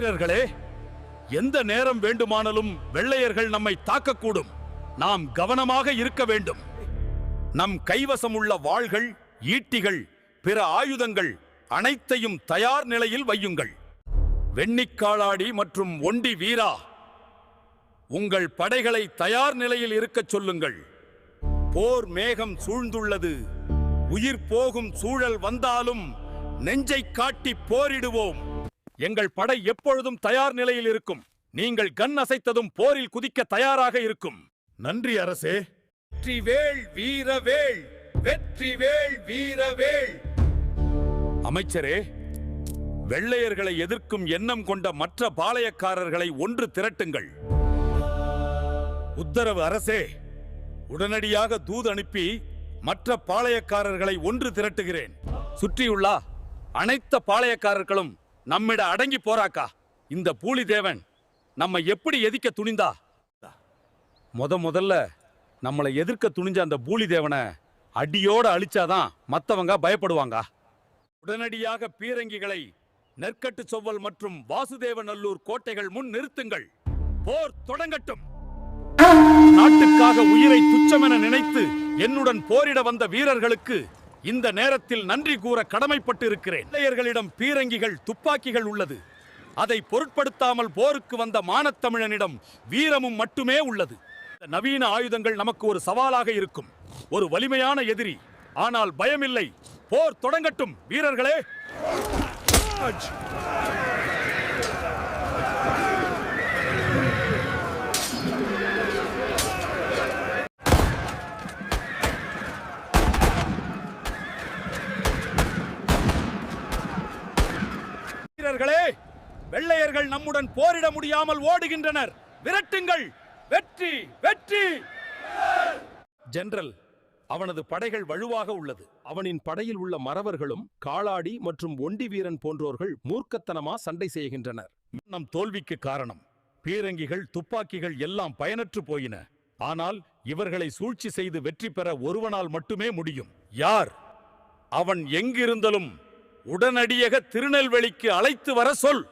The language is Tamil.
வீரர்களே எந்த நேரம் வேண்டுமானாலும் வெள்ளையர்கள் நம்மை தாக்கக்கூடும். நாம் கவனமாக இருக்க வேண்டும். நம் கைவசம் உள்ள வாள்கள் ஈட்டிகள் பிற ஆயுதங்கள் அனைத்தையும் தயார் நிலையில் வையுங்கள். வெண்ணிக்காளாடி மற்றும் ஒண்டி வீரா உங்கள் படைகளை தயார் நிலையில் இருக்கச் சொல்லுங்கள். போர் மேகம் சூழ்ந்துள்ளது. உயிர் போகும் சூழல் வந்தாலும் நெஞ்சை காட்டி போரிடுவோம். எங்கள் படை எப்பொழுதும் தயார் நிலையில் இருக்கும். நீங்கள் கண் அசைத்ததும் போரில் குதிக்க தயாராக இருக்கும். நன்றி அரசே. வெற்றிவேல் வீரவேல் வெற்றிவேல் வீரவேல் அமைச்சரே வெள்ளையர்களை எதிர்க்கும் எண்ணம் கொண்ட மற்ற பாளையக்காரர்களை ஒன்று திரட்டுங்கள். உத்தரவு அரசே. உடனடியாக தூது அனுப்பி மற்ற பாளையக்காரர்களை ஒன்று திரட்டுகிறேன். சுற்றியுள்ள அனைத்த பாளையக்காரர்களும் நம்மிட அடங்கி போறாக்கா இந்த பூலி தேவன் நம்ம எப்படி எதிக்க துணிந்தா? முத முதல்ல நம்மளை எதிர்க்க துணிஞ்ச அந்த பூலி தேவனை அடியோட அழிச்சாதான் மத்தவங்க பயப்படுவாங்க. உடனடியாக பீரங்கிகளை நெற்கட்டு சொவ்வல் மற்றும் வாசுதேவநல்லூர் கோட்டைகள் முன் நிறுத்துங்கள். போர் தொடங்கட்டும். நாட்டுக்காக உயிரை துச்சமென நினைத்து என்னுடன் போரிட வந்த வீரர்களுக்கு இந்த நேரத்தில் நன்றி கூற கடமைப்பட்டு இருக்கிறேன் இளையர்களிடம் பீரங்கிகள் துப்பாக்கிகள் உள்ளது. அதை பொருட்படுத்தாமல் போருக்கு வந்த மானத்தமிழனிடம் வீரமும் மட்டுமே உள்ளது. இந்த நவீன ஆயுதங்கள் நமக்கு ஒரு சவாலாக இருக்கும். ஒரு வலிமையான எதிரி. ஆனால் பயமில்லை. போர் தொடங்கட்டும் வீரர்களே! வீரர்களே வெள்ளையர்கள் நம்முடன் போரிட முடியாமல் ஓடுகின்றனர். விரட்டுங்கள். வெற்றி வெற்றி. ஜெனரல் அவனது படைகள் வலுவாக உள்ளது. அவனின் படையில் உள்ள மறவர்களும் காளாடி மற்றும் ஒண்டி வீரன் போன்றோர்கள் மூர்க்கத்தனமா சண்டை செய்கின்றனர். நம் தோல்விக்கு காரணம் பீரங்கிகள் துப்பாக்கிகள் எல்லாம் பயனற்று போயின. ஆனால் இவர்களை சூழ்ச்சி செய்து வெற்றி பெற ஒருவனால் மட்டுமே முடியும். யார்? அவன் எங்கிருந்தாலும் உடனடியாக திருநெல்வேலிக்கு அழைத்து வர சொல்.